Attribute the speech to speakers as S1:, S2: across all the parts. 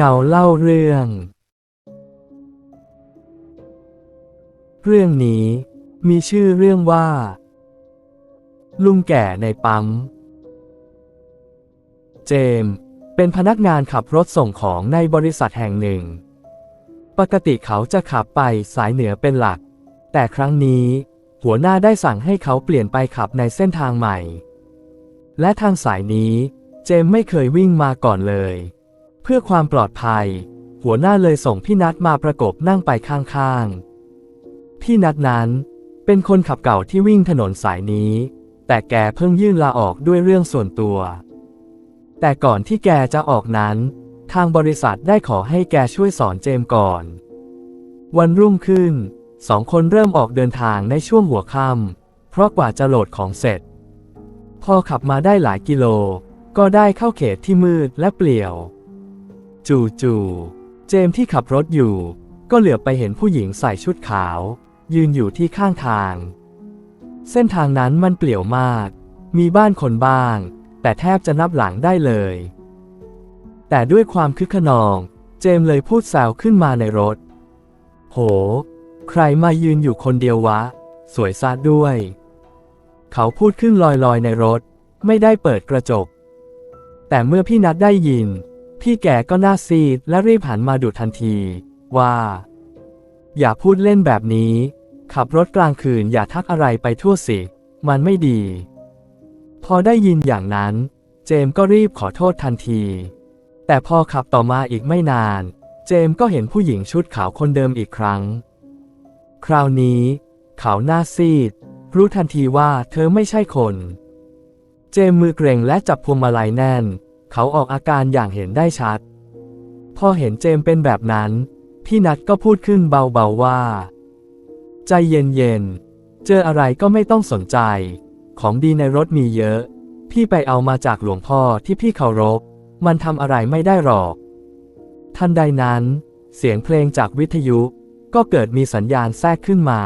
S1: เงาเล่าเรื่อง เรื่องนี้มีชื่อเรื่องว่า ลุงแก่ในปั๊ม เจมเป็นพนักงานขับรถส่งของในบริษัทแห่งหนึ่ง ปกติเขาจะขับไปสายเหนือเป็นหลัก แต่ครั้งนี้ หัวหน้าได้สั่งให้เขาเปลี่ยนไปขับในเส้นทางใหม่ และทางสายนี้ เจมไม่เคยวิ่งมาก่อนเลย พื่อความปลอดภัย หัวหน้าเลยส่งพี่นัทมาประกบนั่งไปข้างๆ พี่นัทนั้นเป็นคนขับเก่าที่วิ่งถนนสายนี้ แต่แกเพิ่งยื่นลาออกด้วยเรื่องส่วนตัว แต่ก่อนที่แกจะออกนั้น ทางบริษัทได้ขอให้แกช่วยสอนเจมก่อน วันรุ่งขึ้น สองคนเริ่มออกเดินทางในช่วงหัวค่ำเพราะกว่าจะโหลดของเสร็จ พอขับมาได้หลายกิโล ก็ได้เข้าเขตที่มืดและเปลี่ยว จู่ๆเจมที่ขับรถอยู่ ก็เหลือบไปเห็นผู้หญิงใส่ชุดขาว ยืนอยู่ที่ข้างทาง เส้นทางนั้นมันเปลี่ยวมาก มีบ้านคนบ้าง แต่แทบจะนับหลังได้เลย แต่ด้วยความคึกขนอง เจมเลยพูดแซวขึ้นมาในรถ โห ใครมายืนอยู่คนเดียววะ สวยซะด้วย เขาพูดขึ้นลอยๆในรถ ไม่ได้เปิดกระจก แต่เมื่อพี่นัดได้ยิน พี่แกก็หน้าซีดและรีบหันมาดุทันที ว่า อย่าพูดเล่นแบบนี้ ขับรถกลางคืนอย่าทักอะไรไปทั่วสิ มันไม่ดี พอได้ยินอย่างนั้น เจมก็รีบขอโทษทันที แต่พอขับต่อมาอีกไม่นาน เจมก็เห็นผู้หญิงชุดขาวคนเดิมอีกครั้ง คราวนี้เขาหน้าซีด รู้ทันทีว่าเธอไม่ใช่คน เจมมือเกรงและจับพวงมาลัยแน่น เขาออกอาการอย่างเห็นได้ชัด พอเห็นเจมเป็นแบบนั้น พี่นัทก็พูดขึ้นเบาๆว่า ใจเย็นๆ เจออะไรก็ไม่ต้องสนใจ ของดีในรถมีเยอะ พี่ไปเอามาจากหลวงพ่อที่พี่เคารพ มันทำอะไรไม่ได้หรอก ทันใดนั้น เสียงเพลงจากวิทยุก็เกิดมีสัญญาณแทรกขึ้นมา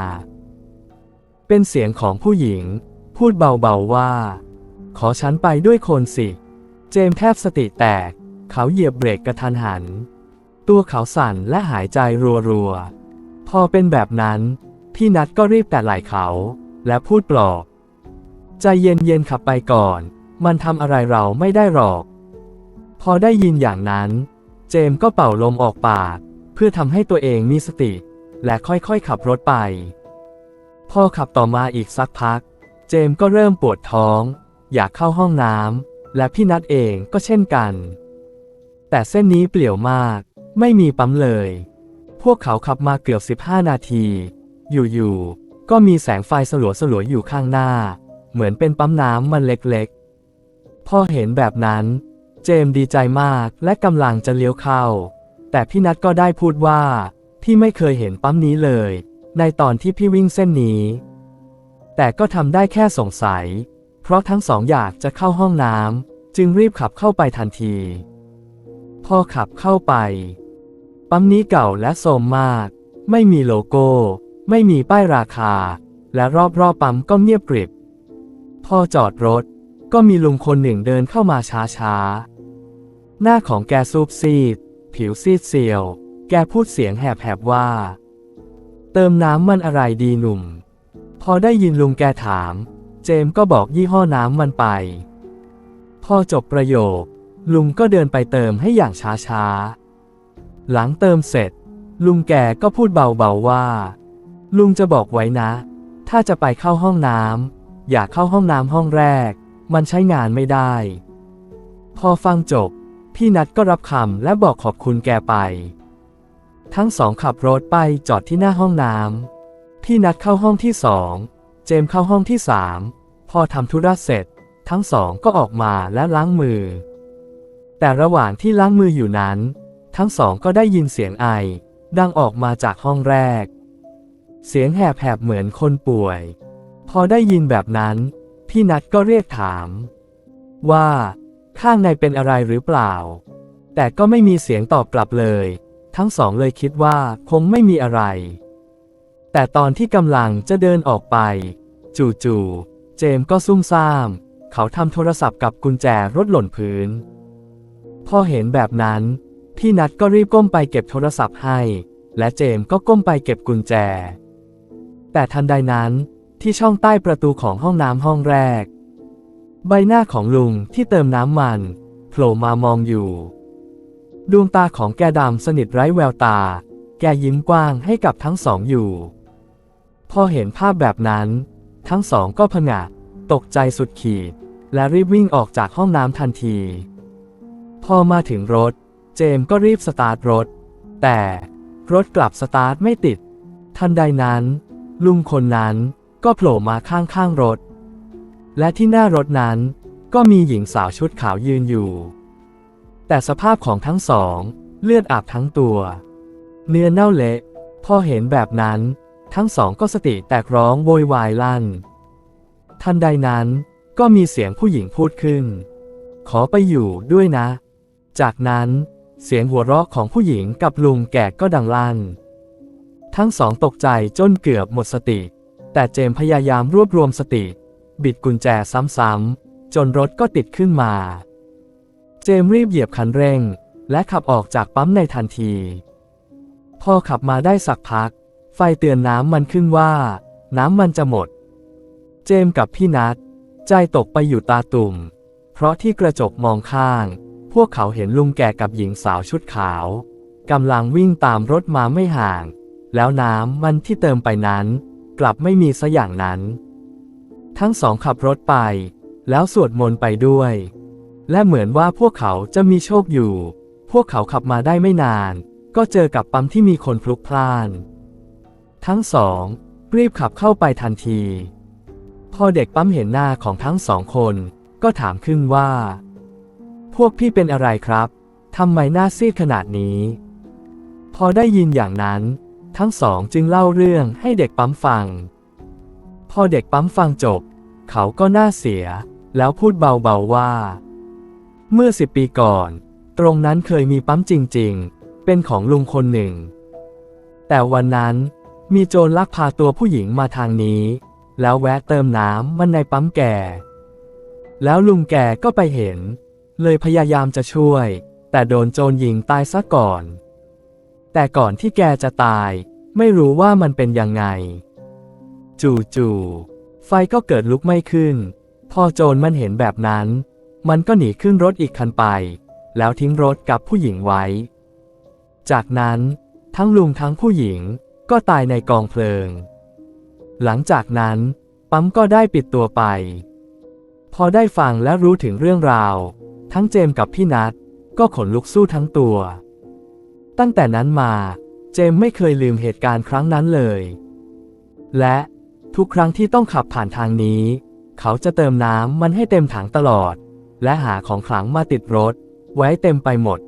S1: เป็นเสียงของผู้หญิง พูดเบาๆว่า ขอฉันไปด้วยคนสิ เจมแทบสติแตก เขาเหยียบเบรกกระทันหัน ตัวเขาสั่นและหายใจรัวๆ พอเป็นแบบนั้น พี่นัทก็รีบแตะไหล่เขา และพูดปลอบ ใจเย็นๆขับไปก่อน มันทำอะไรเราไม่ได้หรอก พอได้ยินอย่างนั้น เจมก็เป่าลมออกปาก เพื่อทำให้ตัวเองมีสติ และค่อยๆขับรถไป พอขับต่อมาอีกสักพัก เจมก็เริ่มปวดท้อง อยากเข้าห้องน้ำ และพี่นัทเองก็เช่นกัน แต่เส้นนี้เปลี่ยวมาก ไม่มีปั๊มเลย พวกเขาขับมาเกือบ 15 นาที อยู่ๆ ก็มีแสงไฟสลัวๆอยู่ข้างหน้า เหมือนเป็นปั๊มน้ำมันเล็กๆ พอเห็นแบบนั้น เจมดีใจมากและกำลังจะเลี้ยวเข้า แต่พี่นัทก็ได้พูดว่า พี่ไม่เคยเห็นปั๊มนี้เลย ในตอนที่พี่วิ่งเส้นนี้ แต่ก็ทำได้แค่สงสัย เพราะทั้งสองอยากจะเข้าห้องน้ำจึงรีบขับเข้าไปทันที พอขับเข้าไป ปั๊มนี้เก่าและโทรมมาก ไม่มีโลโก้ ไม่มีป้ายราคา และรอบๆปั๊มก็เงียบกริบ พอจอดรถ ก็มีลุงคนหนึ่งเดินเข้ามาช้าๆ หน้าของแกซูบซีด ผิวซีดเซียว แกพูดเสียงแหบๆว่า เติมน้ำมันอะไรดีหนุ่ม พอได้ยินลุงแกถาม เจมก็บอกยี่ห้อน้ำมันไป พอจบประโยค ลุงก็เดินไปเติมให้อย่างช้าๆ หลังเติมเสร็จ ลุงแกก็พูดเบาๆว่า ลุงจะบอกไว้นะ ถ้าจะไปเข้าห้องน้ำอย่าเข้าห้องน้ำห้องแรก มันใช้งานไม่ได้ พอฟังจบ พี่นัทก็รับคำและบอกขอบคุณแกไป ทั้งสองขับรถไปจอดที่หน้าห้องน้ำพี่นัดเข้าห้องที่สอง เจมเข้าห้องที่สามพอทำธุระเสร็จ ทั้งสองก็ออกมาและล้างมือ แต่ระหว่างที่ล้างมืออยู่นั้น ทั้งสองก็ได้ยินเสียงไอ ดังออกมาจากห้องแรก เสียงแหบๆเหมือนคนป่วย พอได้ยินแบบนั้น พี่นัดก็เรียกถาม ว่า ข้างในเป็นอะไรหรือเปล่า แต่ก็ไม่มีเสียงตอบกลับเลย ทั้งสองเลยคิดว่าคงไม่มีอะไร แต่ตอนที่กำลังจะเดินออกไป จู่ๆ เจมส์ก็ซุ่มซ่าม เขาทำโทรศัพท์กับกุญแจรถหล่นพื้น พอเห็นแบบนั้นพพี่นัดก็รีบก้มไปเก็บโทรศัพท์ให้ และเจมส์ก็ก้มไปเก็บกุญแจ แต่ทันใดนั้นที่ช่องใต้ประตูของห้องน้ำห้องแรก ใบหน้าของลุงที่เติมน้ำมันโผล่มามองอยู่ ดวงตาของแกดำสนิทไร้แววตา แกยิ้มกว้างให้กับทั้งสองอยู่ พอเห็นภาพแบบนั้น ทั้งสองก็ผงะตกใจสุดขีด และรีบวิ่งออกจากห้องน้ำทันที พอมาถึงรถ เจมส์ก็รีบสตาร์ทรถ แต่รถกลับสตาร์ทไม่ติด ทันใดนั้น ลุงคนนั้นก็โผล่มาข้างๆรถ และที่หน้ารถนั้นก็มีหญิงสาวชุดขาวยืนอยู่ แต่สภาพของทั้งสอง เลือดอาบทั้งตัว เนื้อเน่าเละ พอเห็นแบบนั้น ทั้งสองก็สติแตกร้องโวยวายลั่น ทันใดนั้นก็มีเสียงผู้หญิงพูดขึ้น ขอไปอยู่ด้วยนะ จากนั้นเสียงหัวเราะของผู้หญิงกับลุงแก่ก็ดังลั่น ทั้งสองตกใจจนเกือบหมดสติ แต่เจมพยายามรวบรวมสติ บิดกุญแจซ้ำๆ จนรถก็ติดขึ้นมา เจมรีบเหยียบคันเร่ง และขับออกจากปั๊มในทันที พอขับมาได้สักพัก ไฟเตือนน้ำมันขึ้นว่า น้ำมันจะหมด เจมกับพี่นัทใจตกไปอยู่ตาตุ่ม เพราะที่กระจกมองข้าง พวกเขาเห็นลุงแก่กับหญิงสาวชุดขาวกำลังวิ่งตามรถมาไม่ห่าง แล้วน้ำมันที่เติมไปนั้น กลับไม่มีสัอย่างนั้น ทั้งสองขับรถไป แล้วสวดมนต์ไปด้วย และเหมือนว่าพวกเขาจะมีโชคอยู่ พวกเขาขับมาได้ไม่นาน ก็เจอกับปั๊มที่มีคนพลุกพล่าน ทั้งสอง รีบขับเข้าไปทันที พอเด็กปั๊มเห็นหน้าของทั้งสองคน ก็ถามขึ้นว่า พวกพี่เป็นอะไรครับทำไมหน้าซีดขนาดนี้ พอได้ยินอย่างนั้น ทั้งสองจึงเล่าเรื่องให้เด็กปั๊มฟัง พอเด็กปั๊มฟังจบ เขาก็หน่าเสีย แล้วพูดเบาๆว่า เมื่อสิบปีก่อน ตรงนั้นเคยมีปั๊มจริงๆ เป็นของลุงคนหนึ่ง แต่วันนั้น มีโจรลักพาตัวผู้หญิงมาทางนี้ แล้วแวะเติมน้ำมันในปั๊มแก่ แล้วลุงแก่ก็ไปเห็น เลยพยายามจะช่วย แต่โดนโจรยิงตายซะก่อน แต่ก่อนที่แกจะตาย ไม่รู้ว่ามันเป็นยังไง จู่ๆไฟก็เกิดลุกไม้ขึ้น พอโจรมันเห็นแบบนั้น มันก็หนีขึ้นรถอีกคันไป แล้วทิ้งรถกับผู้หญิงไว้ จากนั้นทั้งลุงทั้งผู้หญิง ก็ตายในกองเพลิง หลังจากนั้น ปั๊มก็ได้ปิดตัวไป พอได้ฟังและรู้ถึงเรื่องราว ทั้งเจมกับพี่นัทก็ขนลุกสู้ทั้งตัว ตั้งแต่นั้นมาเจมไม่เคยลืมเหตุการณ์ครั้งนั้นเลย และทุกครั้งที่ต้องขับผ่านทางนี้ เขาจะเติมน้ำมันให้เต็มถังตลอด และหาของขลังมาติดรถ ไว้เต็มไปหมด